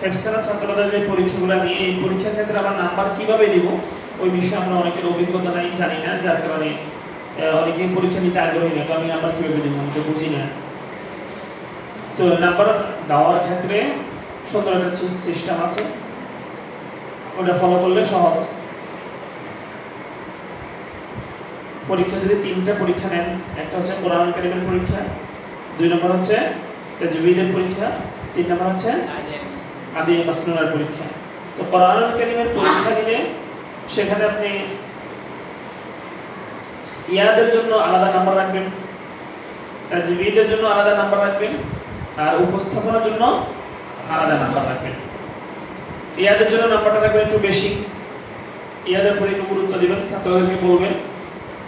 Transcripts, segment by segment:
হেফসখানা ছাত্রদের যে পরীক্ষাগুলো নিয়ে, এই পরীক্ষার ক্ষেত্রে আমার নাম্বার কীভাবে দিব? ওই বিষয়ে আমরা অনেকের অভিজ্ঞতা নাই, জানি না, যার কারণে অনেকেই পরীক্ষা নিতে আগ্রহী না আমি নাম্বার কীভাবে দিব? আমি তো বুঝি না। তো নাম্বার দেওয়ার ক্ষেত্রে সুন্দর একটা সিস্টেম আছে। ওটা ফলো করলে সহজ। পরীক্ষা যদি তিনটা পরীক্ষা নেন, একটা হচ্ছে কোরআন কারিমের পরীক্ষা, দুই নম্বর হচ্ছে তাজবিদের পরীক্ষা, তিন নম্বর হচ্ছে আদি মাসনুনার পরীক্ষা। তো কোরআন কারিমের পরীক্ষা নিলে সেখানে আপনি ইয়াদের জন্য আলাদা নাম্বার রাখবেন তাজবিদের জন্য আলাদা নাম্বার রাখবেন আর উপস্থাপনার জন্য আলাদা নাম্বার রাখবেন। ইয়াদের জন্য নাম্বারটা রাখবেন একটু বেশি। ইয়াদের পরে একটু গুরুত্ব দিবেন ছাত্রদেরকে বলবেন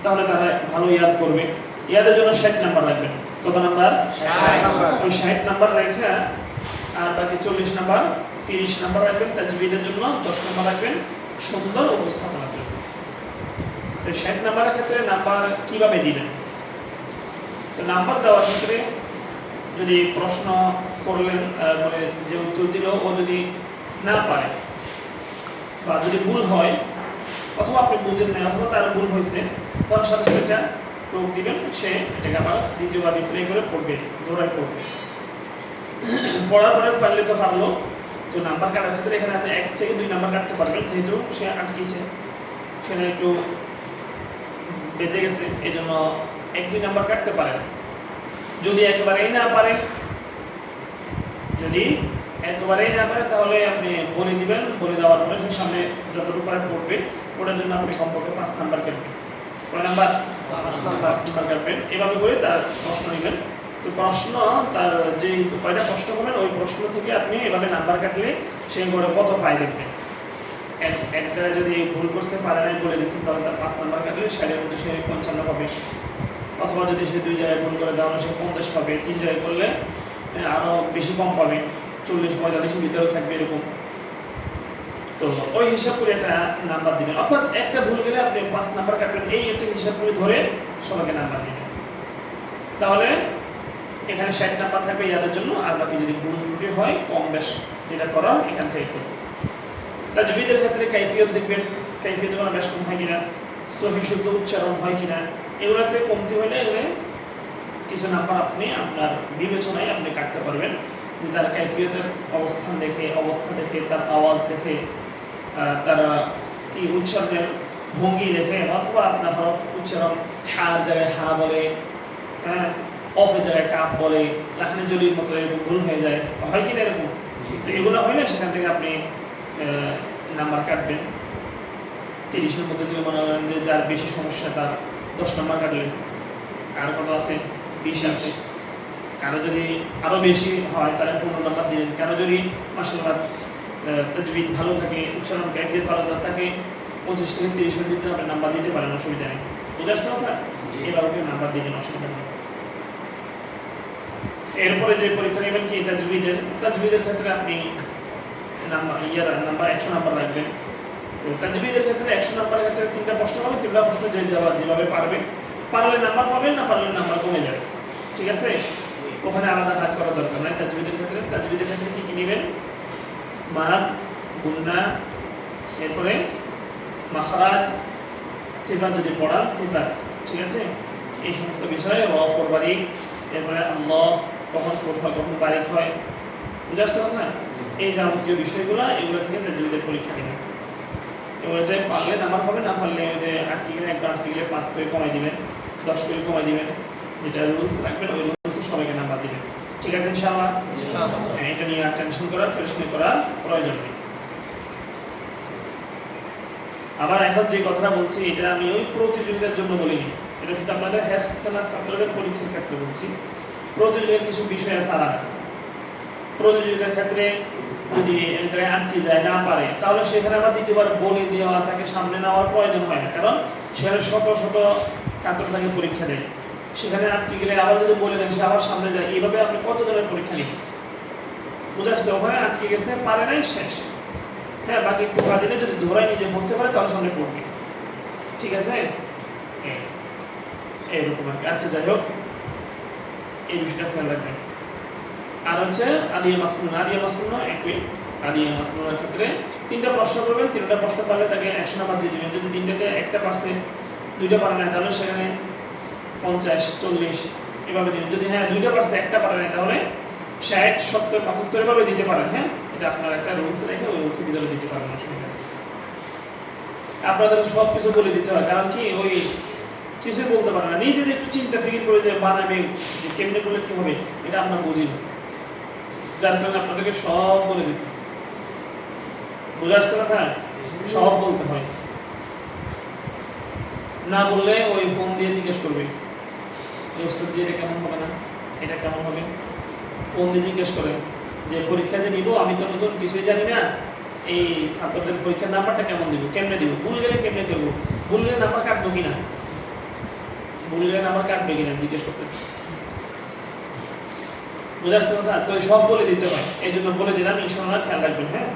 তাহলে তারা ভালো ইয়াদ করবে। ইয়াদের জন্য ষাট নাম্বার রাখবেন। কত নাম্বার। ওই ষাট নাম্বার রেখে আর বাকি চল্লিশ নাম্বার, তিরিশ নাম্বার রাখবেন। তাজবিদের জন্য দশ নাম্বার রাখবেন সুন্দর উপস্থাপনার জন্য। তো ষাট নাম্বারের ক্ষেত্রে নাম্বার কীভাবে দিবেন? তো নাম্বার দেওয়ার ক্ষেত্রে যদি প্রশ্ন করলেন মানে যে উত্তর দিল, ও যদি না পারে বা যদি ভুল হয়, অথবা আপনি বুঝেন না অথবা তার ভুল হয়েছে তখন সাথে সাথে এটা প্রয়োগ দিবেন। সে এটাকে আবার দ্বিতীয়বার রিপ্লাই করে পড়বে, দৌড়ায় পড়বে। পড়ার পরে পারলে তো পারল তো নাম্বার কাটার ক্ষেত্রে এখানে আপনি এক থেকে দুই নাম্বার কাটতে পারবেন, যেহেতু সে আটকেছে। সেটা একটু বেঁচে গেছে এই জন্য এক, দুই নাম্বার কাটতে পারেন। যদি একেবারেই না পারে, যদি একেবারেই না পারে, তাহলে আপনি বলে দিবেন, বলে দেওয়ার পরে সে সামনে যতটুকু পারে পড়বে। ওটার জন্য আপনি কমপক্ষে পাঁচ নাম্বার কাটবেন। কয় নাম্বার পাঁচ নাম্বার কাটবেন। এভাবে করে তার প্রশ্ন নেবেন। তো প্রশ্ন তার যে কয়টা প্রশ্ন করবেন ওই প্রশ্ন থেকে আপনি এভাবে নাম্বার কাটলে সে করে কত পায় দেখবেন এক- একটা যদি ভুল করছে পারে নাই বলে দিচ্ছেন তাহলে তার পাঁচ নাম্বার কাটলে ষাটের মধ্যে সে পঞ্চান্ন পাবে। অথবা যদি সে দুই জায়গায় ভুল করে তাহলে সে পঞ্চাশ পাবে। তিন জায়গায় করলে আহ, আরও বেশি কম পাবে। চল্লিশ পঁয়তাল্লিশের ভিতরে থাকবে এরকম। তো ওই হিসাব করে একটা নাম্বার দিবেন। অর্থাৎ একটা ভুল গেলে আপনি পাঁচ নাম্বার কাটবেন। এই একটা হিসাব করে ধরে সবাইকে নাম্বার দিবেন। তাহলে এখানে ষাট নাম্বার থাকবে ইয়াদের জন্য আর বাকি যদি ভুল ত্রুটি হয়, কম বেশ যেটা করা এখান থেকে করব তাজবিদের ক্ষেত্রে কাইফিয়ত দেখবেন, কাইফিয়ত কোনো বেশ কম হয় কিনা, সহি শুদ্ধ উচ্চারণ হয় কিনা, এগুলোতে কমতি হলে এগুলো কিছু নাম্বার আপনি আপনার বিবেচনায় আপনি কাটতে পারবেন। যে তার কাইফিয়তের অবস্থান দেখে, অবস্থা দেখে, তার আওয়াজ দেখে তার কি উচ্চারণের ভঙ্গি দেখে, অথবা আপনার হরফ উচ্চারণ হার জায়গায় হা বলে হ্যাঁ অফের যায় কাপ বলে লাখানে জলির মতো এরকম ভুল হয়ে যায়। হয় কি না এরকম তো এগুলো হয় না সেখান থেকে আপনি নাম্বার কাটবেন। তিরিশের মধ্যে থেকে মনে করেন যে যার বেশি সমস্যা তার দশ নাম্বার কাটলেন। কার কত আছে? বিশ আছে। কারও যদি আরও বেশি হয় তাহলে পনেরো নাম্বার দিলেন। কারও যদি মাসাল্লাহ তাজবিদ ভালো থাকে উচ্চারণ ক্যাফিয়ত ভালো থাকে তাকে পঁচিশ থেকে তিরিশের ভিতরে আপনি নাম্বার দিতে পারেন অসুবিধা নেই। পারছেন কথা এভাবে নাম্বার দিবেন অসুবিধা নেই। এরপরে যে পরীক্ষা নেবেন কি, তাজবিদের তাজবিদের ক্ষেত্রে আপনি নাম্বার ইয়ার নাম্বার একশো নাম্বার রাখবেন। তো তাজবিদের ক্ষেত্রে একশো নাম্বারের ক্ষেত্রে তিনটা প্রশ্ন হবে, তিনটা প্রশ্ন যে যাওয়া যেভাবে পারবে, পারলে নাম্বার পাবেন, না পারলে নাম্বার কমে যাবে। ঠিক আছে? ওখানে আলাদা ভাগ করা দরকার নাই। তাজবিদের ক্ষেত্রে তাজবিদের ক্ষেত্রে কী কী নেবেন? মাদ গুন্না, এরপরে মাখারাজ, সিফাত যদি পড়ান, সিফাত। ঠিক আছে? এই সমস্ত বিষয়ে রফ ওর বারিক এরপরে আল্লাহ কখন হয় কখন বারিক হয় বুঝতে পারছ কথা এই যাবতীয় বিষয়গুলো এগুলো থেকে তাজবিদের পরীক্ষা নেবেন এগুলোতে পারলে নাম্বার হবে না পারলে ওই যে আটকে গেলে একবার আটকে গেলে পাঁচ করে কমাই দিবেন দশ করে কমাই দিবেন যেটা রুলস রাখবেন ওই রুলসে সবাইকে নাম্বার দিবেন। ঠিক আছে ইনশাআল্লাহ? হ্যাঁ, এটা নিয়ে আর টেনশন করার পরিশ্রম করার প্রয়োজন নেই। আবার এখন যে কথাটা বলছি এটা আমি ওই প্রতিযোগিতার জন্য বলিনি। এটা শুধু আপনাদের হ্যাপস ছাত্রদের পরীক্ষার ক্ষেত্রে বলছি। প্রতিযোগিতার কিছু বিষয় আলাদা। প্রতিযোগিতার ক্ষেত্রে যদি এক আটকে যায়, না পারে, তাহলে সেখানে আবার দ্বিতীয়বার বলে দেওয়া তাকে সামনে নেওয়ার প্রয়োজন হয় না। কারণ সেখানে শত শত ছাত্র তাকে পরীক্ষা দেয়। সেখানে আটকে গেলে আবার যদি বলে দেন সে আবার সামনে যায়। এইভাবে আপনি কত জনের পরীক্ষা নেবেন? বুঝাচ্ছে ওখানে আটকে গেছে, পারে নাই, শেষ। হ্যাঁ বাকি টোকা দিলে যদি ধরাই নিজে পড়তে পারে, তাহলে সামনে পড়বে। ঠিক আছে? এইরকম আর কি। আচ্ছা যাই হোক। এই বিষয়টা খেয়াল রাখবেন। আর হচ্ছে আদিয়া মাসকুন। আদিয়া মাসকুন একই আদিয়া মাসকুনের ক্ষেত্রে তিনটা প্রশ্ন করবেন, তিনটা প্রশ্ন পারলে তাকে একশো নাম্বার দিয়ে দেবেন। যদি তিনটাতে একটা পারছে দুইটা পারে না তাহলে সেখানে পঞ্চাশ, চল্লিশ এভাবে দিবেন। যদি হ্যাঁ দুইটা পারছে একটা পারে না তাহলে ষাট, সত্তর, পঁচাত্তর এভাবে দিতে পারেন হ্যাঁ? এটা আপনার একটা রুলস রেখে ওই ভিতরে দিতে পারেন অসুবিধা। আপনাদের সব কিছু বলে দিতে হয়, কারণ কি ওই কিছুই বলতে পারে না। নিজে একটু চিন্তা ফিকির করে যে বানাবে যে কেমনে করলে কি হবে, এটা আমরা বুঝি না। যার কারণে আপনাদেরকে সব বলে দিতে। বুঝে আসছে না সব বলতে হয়। না বললে ওই ফোন দিয়ে জিজ্ঞেস করবে। যে, ওস্তাদ জি, এটা কেমন হবে না? এটা কেমন হবে? ফোন দিয়ে জিজ্ঞেস করে যে, পরীক্ষা যে নিব, আমি তো নতুন, কিছুই জানি না। এই ছাত্রদের পরীক্ষার নাম্বারটা কেমন দিব? কেমনে দিব? ভুল গেলে কেমনে করব ভুল গেলে নাম্বার কাটবো কিনা ভুল আমার কাটবে কিনা? জিজ্ঞেস করতেছে। বুঝাচ্ছে কথা তো সব বলে দিতে হয়। এই জন্য বলে দিলাম ইনশাল্লাহ খেয়াল রাখবেন হ্যাঁ?